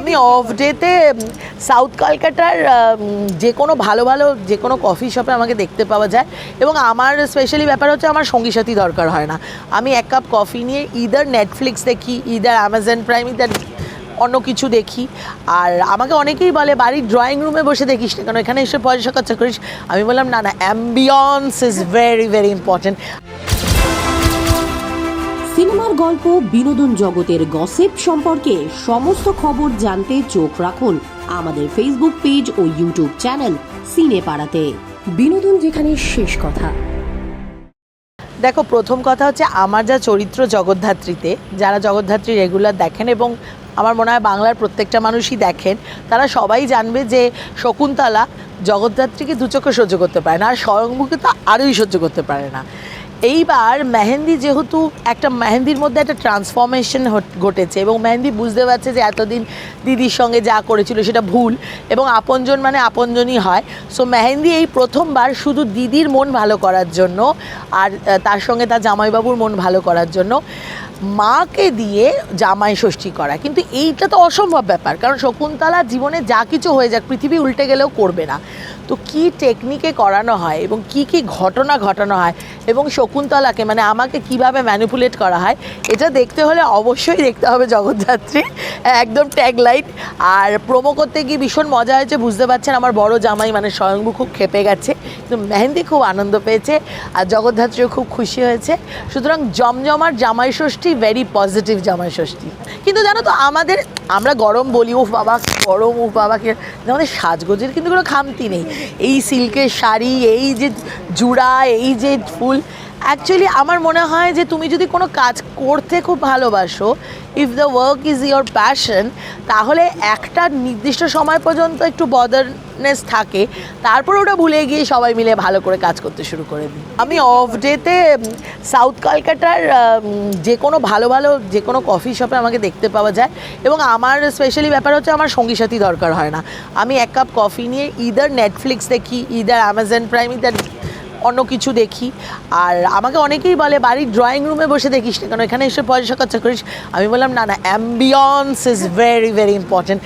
আমি অফ ডেতে সাউথ কলকাতার যে কোনো ভালো ভালো যে কোনো কফি শপে আমাকে দেখতে পাওয়া যায় এবং আমার স্পেশালি ব্যাপার হচ্ছে আমার সঙ্গী সাথী দরকার হয় না। আমি এক কাপ কফি নিয়ে ইদার নেটফ্লিক্স দেখি ইদার অ্যামাজন প্রাইম ইদার অন্য কিছু দেখি। আর আমাকে অনেকেই বলে, বাড়ির ড্রয়িং রুমে বসে দেখিস না কেন? এখানে এসে পয়সা খরচা করিস। আমি বললাম, না না ambience is very very important সিনেমার গল্প, বিনোদন জগতের গসিপ সম্পর্কে সমস্ত খবর জানতে চোখ রাখুন আমাদের ফেসবুক পেজ ও ইউটিউব চ্যানেল সিনে পাড়াতে বিনোদন যেখানে শেষ কথা। দেখো, প্রথম কথা হচ্ছে আমার যা চরিত্র জগদ্ধাত্রীতে, যারা জগদ্ধাত্রী রেগুলার দেখেন এবং আমার মনে হয় বাংলার প্রত্যেকটা মানুষই দেখেন, তারা সবাই জানবে যে শকুন্তলা জগদ্ধাত্রীকে দু চোখে সহ্য করতে পারে না আর স্বয়ংভূকে তো আরোই সহ্য করতে পারে না। এইবার মেহেন্দি যেহেতু একটা মেহেন্দির মধ্যে একটা ট্রান্সফরমেশন ঘটেছে এবং মেহেন্দি বুঝতে পারছে যে এতদিন দিদির সঙ্গে যা করেছিল সেটা ভুল এবং আপনজন মানে আপনজনই হয়। সো মেহেন্দি এই প্রথমবার শুধু দিদির মন ভালো করার জন্য আর তার সঙ্গে তার জামাইবাবুর মন ভালো করার জন্য। মাকে দিয়ে জামাই ষষ্ঠী করা। কিন্তু এইটা তো অসম্ভব ব্যাপার, কারণ শকুন্তলা জীবনে যা কিছু হয়ে যাক, পৃথিবী উল্টে গেলেও করবে না। তো কি টেকনিকে করানো হয় এবং কি কি ঘটনা ঘটানো হয় এবং শকুন্তলাকে মানে আমাকে কীভাবে ম্যানিপুলেট করা হয়, এটা দেখতে হলে অবশ্যই দেখতে হবে জগৎযাত্রী একদম ট্যাগ লাইট আর প্রোমো করতে গিয়ে ভীষণ মজা হয়েছে, বুঝতে পারছেন আমার বড় জামাই মানে স্বয়ংভু খুব খেপে গেছে। কিন্তু মেহেন্দি খুব আনন্দ পেয়েছে, আর জগদ্ধাত্রীও খুব খুশি হয়েছে। সুতরাং জমজমার জামাই ষষ্ঠী ভেরি পজিটিভ জামাই ষষ্ঠী। কিন্তু জানো তো, আমাদের, আমরা গরম বলি, উফ বাবা গরম, উফ বাবাকে আমাদের সাজগোজের কিন্তু কোনো খামতি নেই। এই সিল্কের শাড়ি, এই যে জুড়া এই যে ফুল অ্যাকচুয়ালি আমার মনে হয় যে তুমি যদি কোনো কাজ করতে খুব ভালোবাসো if the work is your passion তাহলে একটা নির্দিষ্ট সময় পর্যন্ত একটু বদারনেস থাকে, তারপর ওটা ভুলে গিয়ে সবাই মিলে ভালো করে কাজ করতে শুরু করে দিই। আমি অফ ডেতে সাউথ কলকাতার যে কোনো ভালো ভালো, যে কোনো কফি শপে আমাকে দেখতে পাওয়া যায় এবং আমার স্পেশালি ব্যাপার হচ্ছে আমার সঙ্গী সাথী দরকার হয় না। আমি এক কাপ কফি নিয়ে ইদার নেটফ্লিক্স দেখি ইদার অ্যামাজন প্রাইম ইদার অন্য কিছু দেখি। আর আমাকে অনেকেই বলে, বাড়ির ড্রয়িং রুমে বসে দেখিস না। কেন এখানে এসে পয়সা খরচা করিস। আমি বললাম, না না ambience is very very important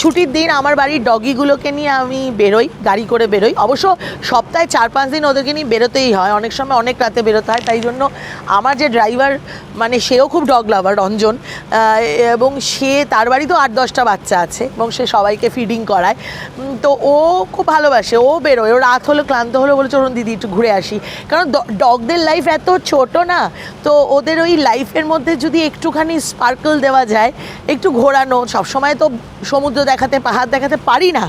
ছুটির দিন আমার বাড়ির ডগিগুলোকে নিয়ে আমি বেরোই, গাড়ি করে বেরোই। অবশ্য সপ্তাহে চার পাঁচ দিন ওদেরকে নিয়ে বেরোতেই হয়। অনেক সময় অনেক রাতে বেরোতে হয়, তাই জন্য আমার যে ড্রাইভার মানে সেও খুব ডগ লাভার রঞ্জন। এবং সে, তার বাড়িতেও আট, দশটা বাচ্চা আছে এবং সে সবাইকে ফিডিং করায়। তো ও খুব ভালোবাসে। ও বেরোয়। ও রাত হলো, ক্লান্ত হলো বলে চলুন দিদি, একটু ঘুরে আসি। কারণ ডগদের লাইফ এত ছোট না, তো ওদের ওই লাইফের মধ্যে যদি একটুখানি স্পার্কল দেওয়া যায়, একটু ঘোরানো, সবসময় তো সমুদ্র দেখাতে, পাহাড় দেখাতে পারি না।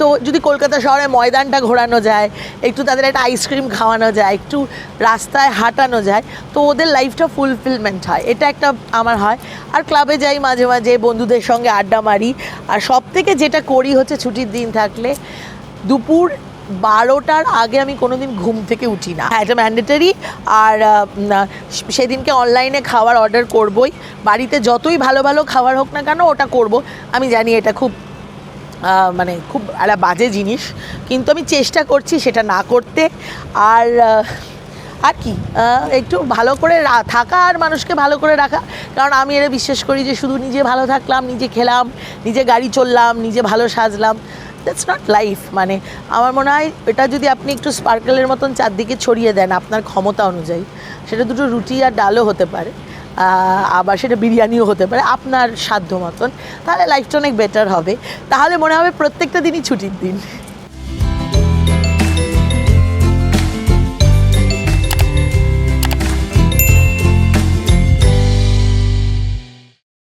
তো যদি কলকাতা শহরে ময়দানটা ঘোরানো যায়, একটু তাদের একটা আইসক্রিম খাওয়ানো যায়, একটু রাস্তায় হাঁটানো যায়, তো ওদের লাইফটা ফুলফিলমেন্ট হয়। এটা একটা আমার হয়। আর ক্লাবে যাই মাঝে মাঝে, বন্ধুদের সঙ্গে আড্ডা মারি। আর সব থেকে যেটা করি হচ্ছে ছুটির দিন থাকলে, দুপুর বারোটার আগে আমি কোনোদিন ঘুম থেকে উঠি না। হ্যাঁ এটা ম্যান্ডেটারি আর সেদিনকে অনলাইনে খাবার অর্ডার করবই। বাড়িতে যতই ভালো ভালো খাবার হোক না কেন ওটা করব। আমি জানি এটা খুব মানে খুব একটা বাজে জিনিস, কিন্তু আমি চেষ্টা করছি সেটা না করতে। আর আর কি একটু ভালো করে থাকা আর মানুষকে ভালো করে রাখা। কারণ আমি এটা বিশ্বাস করি যে শুধু নিজে ভালো থাকলাম, নিজে খেলাম, নিজে গাড়ি চললাম, নিজে ভালো সাজলাম। দ্যাটস নট লাইফ মানে আমার মনে হয় এটা যদি আপনি একটু স্পার্কেলের মতন চারদিকে ছড়িয়ে দেন আপনার ক্ষমতা অনুযায়ী, সেটা দুটো রুটি আর ডালও হতে পারে আবার সেটা বিরিয়ানিও হতে পারে, আপনার সাধ্য মতন, তাহলে লাইফটা অনেক বেটার হবে। তাহলে মনে হবে প্রত্যেকটা দিনই ছুটির দিন।